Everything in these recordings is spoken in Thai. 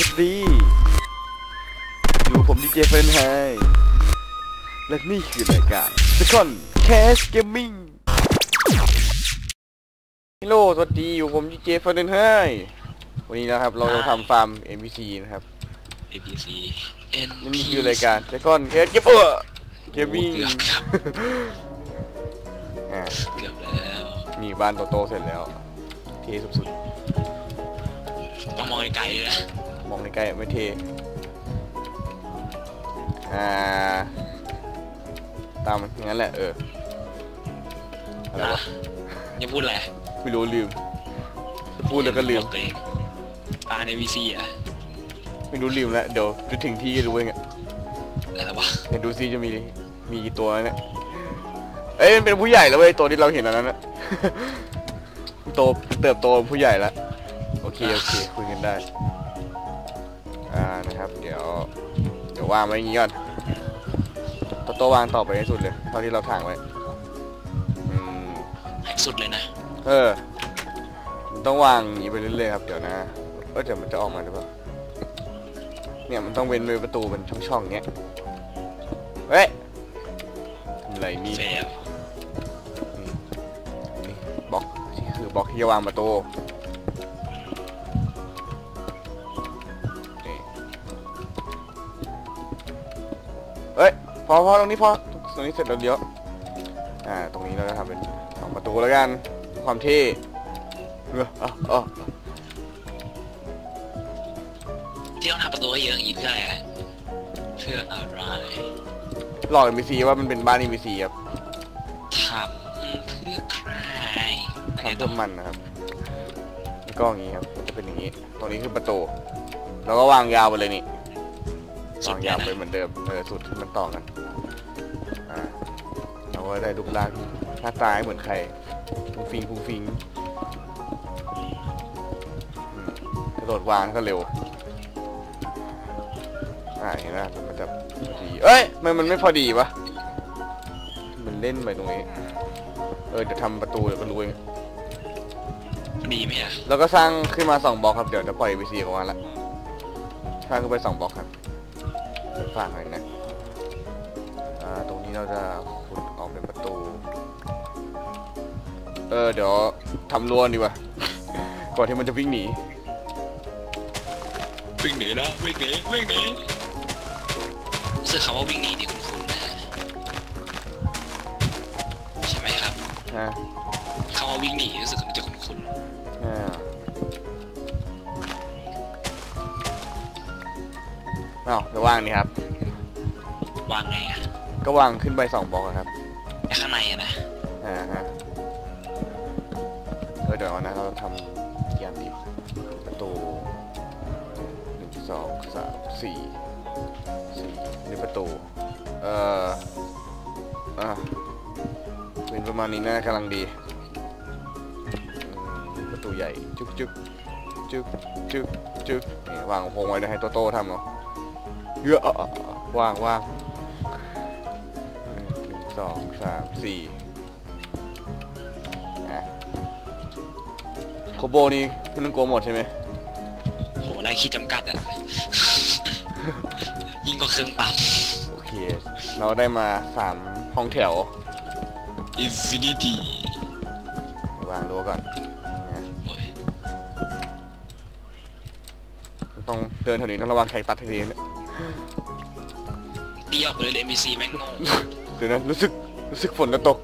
สวัสดี อยู่ผมดีเจเฟรนไฮและนี่คือรายการ Second Cast Gaming ฮัลโหลสวัสดี อยู่ผมดีเจเฟรนไฮวันนี้นะครับ เราจะทำฟาร์ม NPC นะครับ ABC N นี่คือรายการ Second Cast Gamer Gaming เกือบครับอ่าเกือบแล้วนี่บ้านโตๆเสร็จแล้วเทสุดต้องมองไกลๆเลยนะๆ มองในใกล้ๆไม่เทอ่า ตามอย่างนั้นแหละเอออะไรวะอย่าพูดอะไรไม่รู้ลืม พูดแล้วก็ลืมบอกตัวเองปลาใน VC อะไม่รู้ลืมแล้วเดี๋ยวจะถึงที่จะรู้เองอะอะไรวะเดี๋ยวดูซิจะมีมีกี่ตัวแล้วเนี่ยเอ้ยมันเป็นผู้ใหญ่แล้วเว้ยตัวที่เราเห็นอันนั้นนะโตเติบโตเป็นผู้ใหญ่แล้วโอเคโอเคคุยกันได้ อ่านะครับ เดี๋ยว เดี๋ยววางไว้อย่างงี้ก่อนโตโตวางต่อไปให้สุดเลย เท่าที่เราถ่างไว้อืมให้สุดเลยนะ เออมันต้องวางอย่างนี้ไปเรื่อยๆครับ เดี๋ยวนะเออเดี๋ยวมันจะออกมาหรือเปล่า เนี่ยมันต้องเว้นไว้ประตูเป็นช่องๆเงี้ย เฮ้ยทำอะไรมีดเฟลนี่บล็อกนี่คือบล็อกที่จะวางประตู อ้ยพอพอตรงนี้พอตรงนี้เสร็จแล้วเดี๋ยวอ่าตรงนี้เราจะทำเป็นสองประตูแล้วกันความเท่เออเออเออที่ต้องทำประตูให้เยอะอีกเพื่ออะไรอะเพื่ออะไรหลอก NPC ว่ามันเป็นบ้าน NPC ครับทำเพื่อใครทำเพื่อมันนะครับแล้วก็อย่างนี้ครับมันจะเป็นอย่างนี้ ตรงนี้คือประตูแล้วก็วางยาวไปเลยนี่สุวาดงยยาอวดไปเหมือนเดิมเออสุดที่มันต่อกันอ่า เราก็ได้รูปร่างที่หน้าตาไม่เหมือนใครฟุ้งฟิงฟุ้งฟิงอืมกระโดดวางก็เร็วอ่าเห็นไหมมันจะพอดีเอ้ยทำไมมันไม่พอดีวะมันเล่นไปตรงนี้เออเดี๋ยวทำประตูเดี๋ยวก็รู้เองดีไหมอะแล้วก็สร้างขึ้นมาสองบล็อกครับเดี๋ยวจะปล่อย VC ออกมาละสร้างขึ้นไปสองบล็อกครับเดี๋ยวฝากหน่อยนะอ่าตรงนี้เราจะขุด ตู เออ เดี๋ยวทำรั้วดีกว่า ก่อนที่มันจะวิ่งหนี วิ่งหนีแล้ววิ่งหนีวิ่งหนีรู้สึกคำว่าวิ่งหนีที่คุณคุณนะฮะใช่ไหมครับนะคำว่าวิ่งหนีรู้สึกมันจะคุ้นอ่าอ้าวเดี๋ยววางนี่ครับๆวางไงอะก็วางขึ้นไปสองบล็อกอะครับไอ้ข้างในอะนะอ่าฮะเออเดี๋ยวนะเราทำกี่อันดีประตูหนึ่งสองสามสี่สี่นี่ประตู เอ่อ อะเป็นประมาณนี้นะกำลังดี ประตูใหญ่จุ๊กจุ๊กจุ๊กจุ๊กจุ๊กนี่วางโพงไว้นะให้โตโต้ทำเอาเยอะอ่อะอะวางวางหนึ่ง สองสามสี่อะโคโบนี่คุณต้องโกลัวหมดใช่ไหมโหไล่ขีดจำกัดอะ ยิ่งกว่าเครื่องปั๊ม โอเค เราได้มาสามห้องแถว Infinity วางรั้วก่อนนะโอ้ยต้องเดินแถวนี้ต้องระวังใครตัดทีนี้ ตีออกไปเลย NPC แม่งโง่เดี๋ยวนะรู้สึกรู้สึกฝนจะตก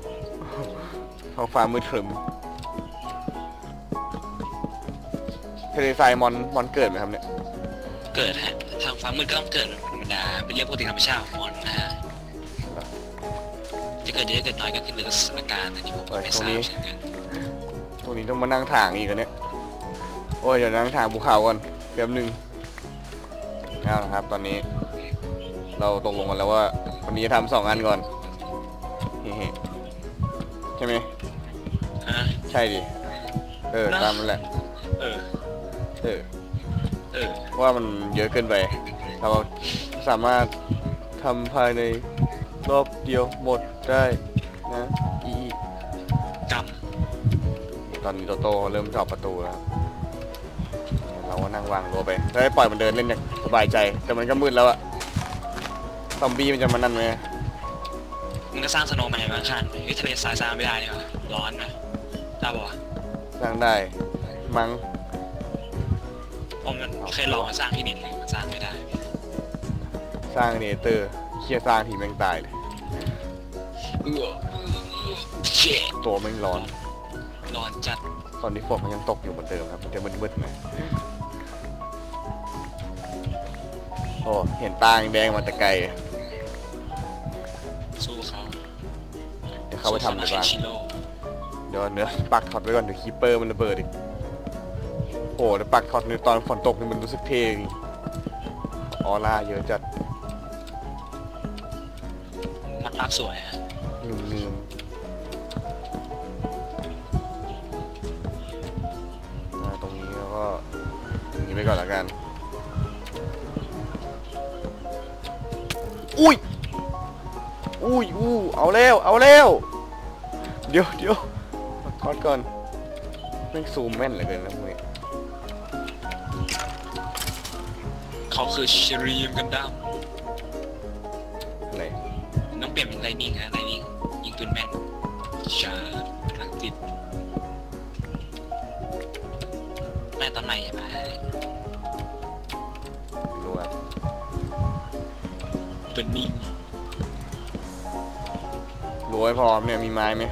ท้องฟ้ามืดครึมทะเลทรายมอนมอนเกิดไหมครับเนี่ยเกิดฮะทางฟ้ามืดก็ต้องเกิดเป็นธรรมดาเป็นเรื่องปกติธรรมชาติของมอนนะฮะจะเกิดเยอะเกิดน้อยก็ขึ้นอยู่กับสถานการณ์อันนี้ผมก็ไม่ทราบเช่นกันตรงนี้ต้องมานั่งถางอีกแล้วเนี่ยโอ้ยเดี๋ยวนั่งถางภูเขาก่อนแป๊บหนึงเอาละครับ ตอนนี้ เราตกลงกันแล้วว่าวันนี้จะทำสองอันก่อน เฮ้ๆใช่ไหมฮะใช่ดิเออนะตามนั่นแหละเออเออเออว่ามันเยอะเกินไปเราสามารถทำภายในรอบเดียวหมดได้นะอีกรรมตอนนี้โตโต้เริ่มเจาะประตูแล้วเราเราก็นั่งวางรั้วไปแล้วให้ปล่อยมันเดินเล่นอย่างสบายใจ แต่มันก็มืดแล้วอะซอมบี้มันจะมานั่นไหม มึงก็สร้างสโนว์แมนมาข้างๆเฮ้ยทะเลทรายสร้างไม่ได้นี่หว่าร้อนนะได้ปะวะสร้างได้ มั้งผมมันเคยลองมาสร้างที่เน็ตเลยมันสร้างไม่ได้ สร้างเนเตอร์เคียสร้างทีแม่งตายเลยเออเจ็ดตัวแม่งร้อน ร้อนจัด ตอนนี้ฝนมันยังตกอยู่เหมือนเดิมครับ มันจะมืดๆหน่อยโอ้ เห็นตาแดงๆมาแต่ไกล เดี๋ยวเขาไปทำดีกว่าชิโร่เดี๋ยวเนื้อปักท็อตไว้ก่อนเดี๋ยวคีเปอร์มันระเบิดอีกโอ้แล้วปักท็อตในตอนฝนตกนี่มันรู้สึกเท่จริงออร่าเยอะจัดมันภาพสวยอะลืมลืมอ่าตรงนี้แล้วก็อย่างนี้ไปก่อนแล้วกัน อุ้ยอุ้ยอู้เอาแล้ว เอาแล้ว เดี๋ยวเดี๋ยวปักท็อตก่อนแม่งซูมแม่นเหลือเกินนะพวกนี้เขาคือชรีมกันดั้มอะไรต้องเปลี่ยนเป็นไลนิ่งนะไลนิ่งยิงปืนแม่นชาร์จพลังจิตแม่ตอนไหนใช่ไหมไม่รู้ครับเป็นนิ่งรู้ไว้พร้อมเนี่ยมีไม้ไหม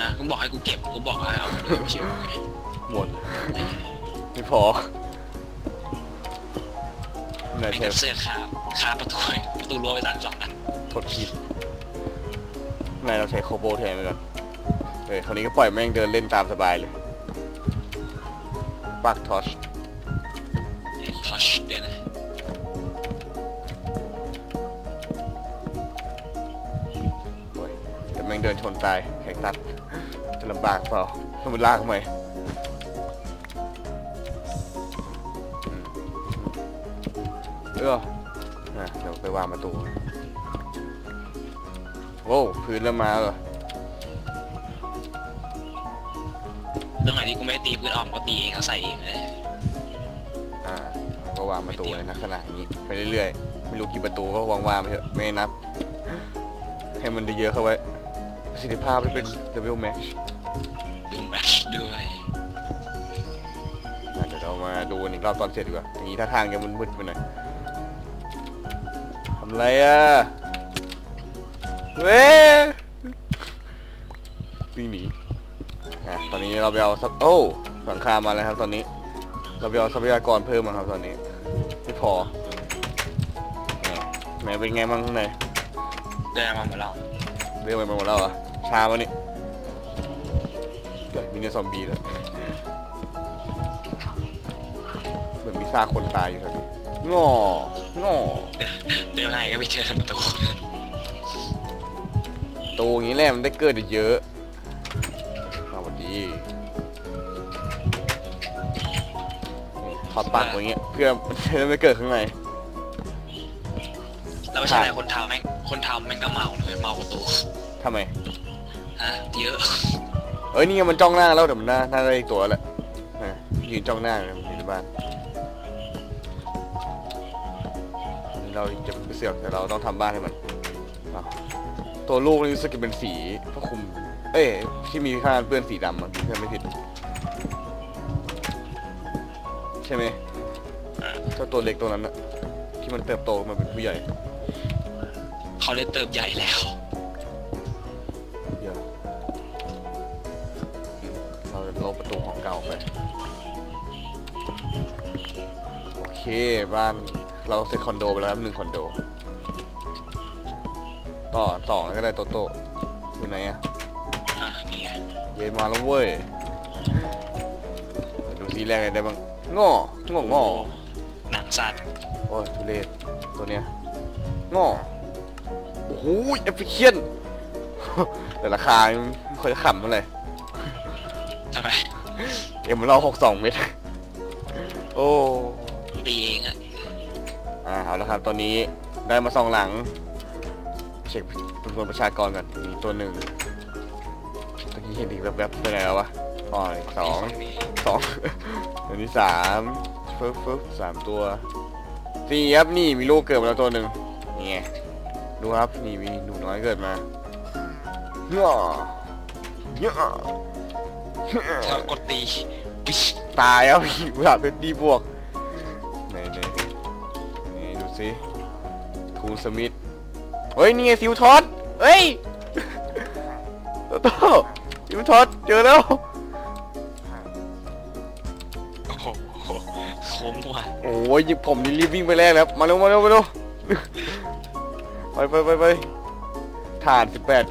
นะกูบอกให้กูเก็บกูบอกให้เอาเดี๋ยวเชียวไงหมดไม่พอไหนไม่เทกัปบเสื้อคาคาประตูประตูรั้วไปสามสองนัดทดผิดไหนเราใช้โคโบแทนไปก่อนเออคราวนี้ก็ปล่อยแม่งเดินเล่นตามสบายเลยปักทอชทัชเดี๋ยวนะโอ้ยแต่แม่งเดินชนตายแข็งตัดจะ ลำบากเปล่าถ้ามันลากทำไมอืมเอออะเดี๋ยวไปวางประตูโอ้พื้นเริ่มมาแล้วเหรอเรื่องไหนที่กูไม่ได้ตีพื้นออมก็ตีเองเขาใส่เองเลยอ่าก็วางประตูในลักษณะอย่างนี้ไปเรื่อยๆไม่รู้กี่ประตูก็วางวางๆไปเถอะไม่นับ ให้มันได้เยอะเข้าไว้ประสิทธิภาพที่เป็น double match ดูกันอีกรอบตอนเสร็จดีกว่าอย่างนี้ถ้าทางยังมันมืดไปหน่อยทำไรอะเว้ยวิ่งหนีอะตอนนี้เราไปเอาสักโอ้สังคามมาแล้วครับ ตอนนี้ เราไปเอาทรัพยากรเพิ่มมาครับตอนนี้ไม่พอแหมแหมเป็นไงบ้างข้างในได้มาหมดแล้วเรื่องไปหมดแล้วเหรอชาวันนี้เกิดมีเนื้อซอมบี้แล้ว ซากคนตายอยู่แถวนี้งองอเดี๋ยวไหนก็ไปเจอประตูตัวอย่างนี้แหละมันได้เกิดเยอะเอาวันดีนี่ถอดปากไว้อย่างเงี้ยเพื่อเพื่อไม่เกิดข้างในแล้วไม่ใช่อะไรคนทำแม่งคนทำแม่งก็เมาเลยเมาประตูทำไมฮะเยอะเอ้ยนี่ไงมันจ้องหน้าแล้วเดี๋ยวมันน่าน่าได้อีกตัวแหละอะยืนจ้องหน้าเลยมันอยู่ในบ้าน เราจะไปเสือกแต่เราต้องทำบ้านให้มันอะตัวลูกนี่รู้สึกจะเป็นสีพระคุม เอ้ยที่มีข้างเปื้อนสีดำมันถ้าไม่ผิด ใช่ไหมเจ้าตัวเล็กตัวนั้นอะที่มันเติบโตมาเป็นผู้ใหญ่ เขาเลยเติบใหญ่แล้วเดี๋ยวอืมเราจะลบประตูของเก่าไปโอเคบ้าน เราเสร็จคอนโดไปแล้วครับหนึ่งคอนโด ต่อสองแล้วก็ได้โตโต้อยู่ไหนอะอะนี่ไงเย็นมาแล้วเว้ยดูซีแรกอะไรได้บ้างงององอหนังสัตว์โอ้ยทุเรศตัวเนี้ยงอโอ้โหเอฟฟิเชียนแต่ราคาไม่ค่อยขำเท่าไหร่ทำไมเอ็มเราหกสองเมตรโอ้ตีเอง อะอ่าเอาละครับตอนนี้ได้มาสองหลัง เช็คจำนวนประชากรก่อนมีตัวหนึ่งตะกี้เห็นอีกแวบๆไปไหนแล้ววะอ๋ออีกสองฝั่นี้สองอันนี้สามฟึบฟึบสามตัวสี่ครับนี่มีลูกเกิดมาแล้วตัวหนึ่งนี่ไงดูครับนี่มีหนูน้อยเกิดมาเฮ้อเฮ้อถ้ากดตีปิ๊ชตายครับพี่กุหลาบเพชรดีบวกไหนไหนนี่ดู สิทูสมิธเฮ้ย นี่ไงซิวทอดเฮ้ยโตโต้ซิวทอดเจอแล้วโอ้โหโค้งว่ะโอ้ยผมนี่รีบวิ่งไปแรกแล้วมาเร็วมาเร็วมาเร็วไปไปไปไปถ่านสิบแปด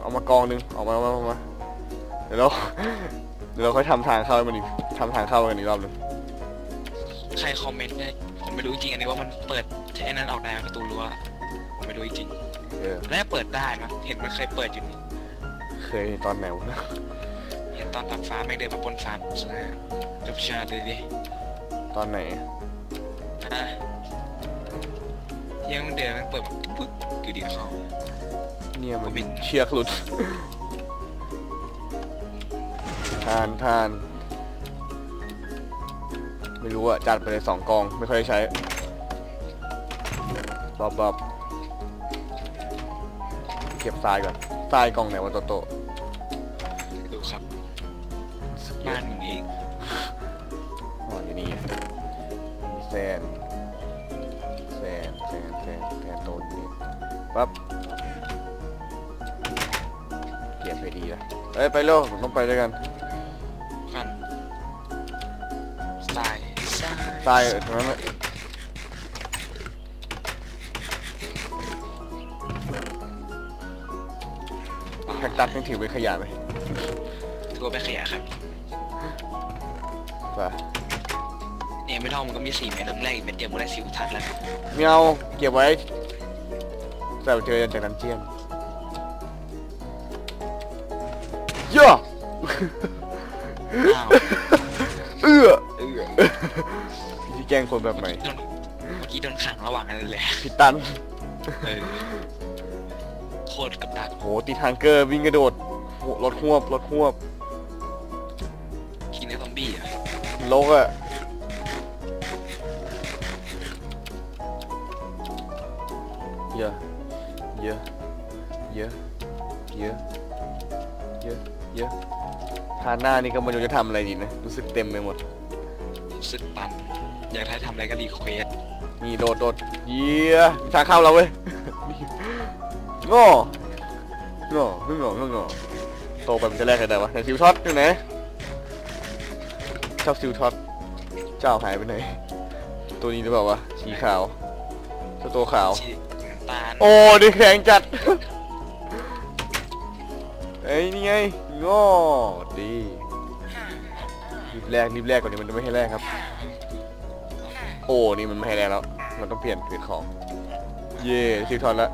เอามากองหนึ่งออกมาเอามาเอามาเดี๋ยวเราเดี๋ยวเราค่อยทำทางเข้าให้มันอีกทำทางเข้ากันอีกรอบหนึงใครคอมเมนต์เนี่ยผม ไม่รู้จริงๆอันนี้ว่ามันเปิดใช้อันนั้นออกได้ไหมประตูรั้วผมไม่รู้จริงเออๆน่าจะเปิดได้นะเห็นมันเคยเปิดอยู่นี่เคยตอนไหนวะเห็นตอนตัดฟ้าแม่งเดินมาบนฟ้าใช่ไหมจบชาติเลยดิตอนไหนฮะยังมันเดินมันเปิดแบบปึ๊กอยู่ดีเขา เนี่ยมันผมเห็น เชือกหลุด ทานทาน ไม่รู้อะจัดไปเลยสองกอง ไม่ค่อยได้ใช้บอบอบเก็บทรายก่อนทรายกองไหนวะโตโตดูครับเยบ้าอะนมึงเองอ๋ออยู่นี่ไงมีแซนแซนแซนแซนแซนโตนนี่ปั๊บเกียร์ไปดีละเอ้ยไปเร็วผมต้องไปด้วยกัน สายทรายตรงนั้นแหละแคคตัสนี่ถือเป็นขยะไหมถือว่าเป็นขยะครับ ไปเนี่ยไม่ท่องมันก็มีสี่เม็ดเริ่มแรกอีกเม็ดเดียวมันได้สิวทัดแล้ว เมียวเก็บไว้แต่เจอจากน้ำเจียนเย่อ อ้าว ล้งคนแบบไหนโดนเมื่อกี้โดนขังระหว่างนั้นเลยพี่ตันเออโคตรกับดักโหตีทางเกอร์วิ่งกระโดดโหรถควบรถควบคิงเนอร์ซอมบี้อะโลกอะเยอะเยอะเยอะเยอะเยอะเยอะทานหน้านี่ก็ไมันจะทำอะไรดีนะ รู้สึกเต็มไปหมด รู้สึกตัน อยากให้ทำอะไรก็รีเควสนี่โดดโดดเยี่ยมีทางเข้าเราเว้ยโง่โง่โง่โง่โง่โตไปมันจะแลกกันได้วะไหนซิวท็อตอยู่ไหนชอบซิวท็อตเจ้าหายไปไหนตัวนี้หรือเปล่าวะสีขาวเจ้าตัวขาวชีน้ำตาลโอ้ดิแข็งจัด เอ้ยนี่ไงโง่ดีรีบแลกรีบแลกก่อนนี้มันจะไม่ให้แลกครับ โอ้นี่มันไม่ให้แลกแล้ว มันต้องเปลี่ยนเปลี่ยนของ เย่ซิวทอนละ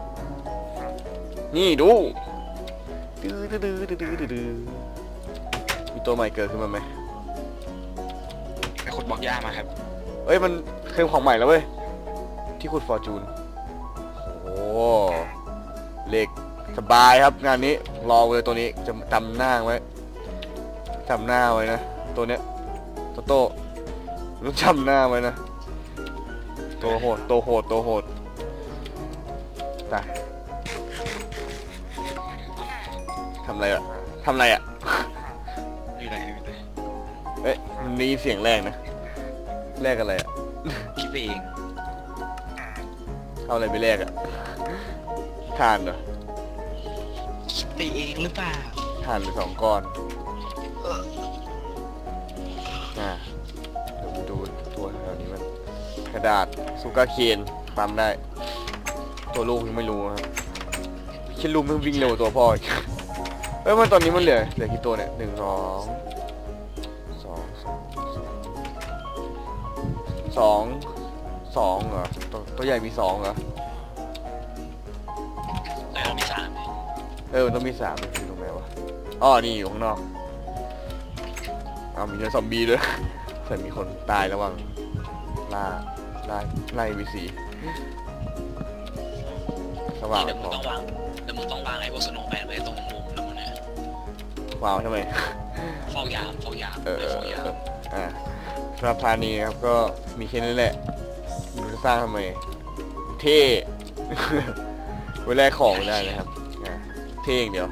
นี่ดูดื้อดื้อดื้อดื้อดื้อดื้อดื้อมีตัวใหม่เกิดขึ้นมาไหมไปขุดบล็อกหญ้ามาครับ เอ้ยมันเครื่องของใหม่แล้วเว้ย ที่ขุดฟอร์จูน โอ้เหล็กสบายครับงานนี้รอเลยตัวนี้จะจำหน้าไว้จำหน้าไว้นะ ตัวเนี้ยโตโต้ต้องจำหน้าไว้นะ ตัวโหดตัวโหดตัวโหดไปทำอะไรอะทำอะไรอะไม่ไรไม่ไรเอ้ยมันมีเสียงแรกนะแรกอะไรอะคิดไปเองเอาอะไรไปแรกอะทานเหรอคิดไปเองหรือเปล่าทานไปสองก้อน กระดาษซูการ์เคนปั๊มได้ ตัวลูกยังไม่รู้ครับคิดลูกมันวิ่งเร็วกว่าตัวพ่ออีกเอ้ยมันตอนนี้มันเหลือเหลือกี่ตัวเนี่ยหนึ่งสองสองสองสองสองเหรอตัวตัวใหญ่มีสองเหรอแต่เรามีสามเออมันต้องมีสามมันอยู่ตรงไหนวะอ๋อนี่อยู่ข้างนอกเอามีเนื้อซอมบี้ด้วยแต่มีคนตายระหว่าง ล่าล่าไล่วีซีสว่างเดี๋ยวมึพงอต้องวางเดี๋ยวมึงต้องวางไอ้พวกสโนว์แมนไว้ตรงมุมแล้วมึงเนี่ยว้าวทำไมเฝ้ายามเฝ้ายามเออเออเฝ้ายามอ่าสำหรับพานีครับก็มีแค่นี้แหละไมันจะสร้างทำไมเท่ไว้แลกของได้นะครับอ่าเท่อย่างเดียว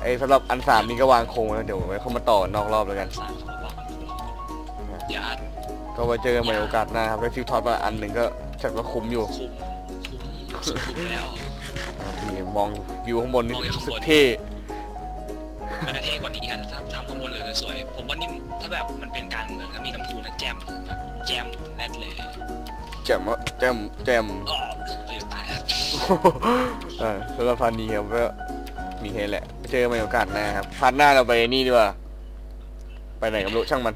ไอ้สำหรับอันสามนี่ก็วางโครงแล้วเดี๋ยวไว้เข้ามาต่อนอกรอบแล้วกัน ก็ไว้เจอกันใหม่โอกาสหน้าครับได้ฟิวทอดมาอันหนึ่งก็จัดว่าคุ้มอยู่คุ้มคุ้มคุ้มแล้วอ่านี่มองวิวข้างบนนี่มองอยู่ข้างบนรู้สึกเท่มันจะเท่กว่านี้กันถ้าทำข้างบนเลยสวย ผมว่านี่ถ้าแบบมันเป็นกลารเมืองแล้วมีน้ำพุนะแจมแบบแจมแรดเลยแจ่มอะแจ่มแจ่มอ๋อเออตายแล้วอ่าสำหรับพันนี้ครับก็มีแค่นี้แหละไปเจอกันใหม่โอกาสหน้าครับพันหน้าเราไปนี่ดีกว่า ไปไหนก็ไม่รู้ช่างมัน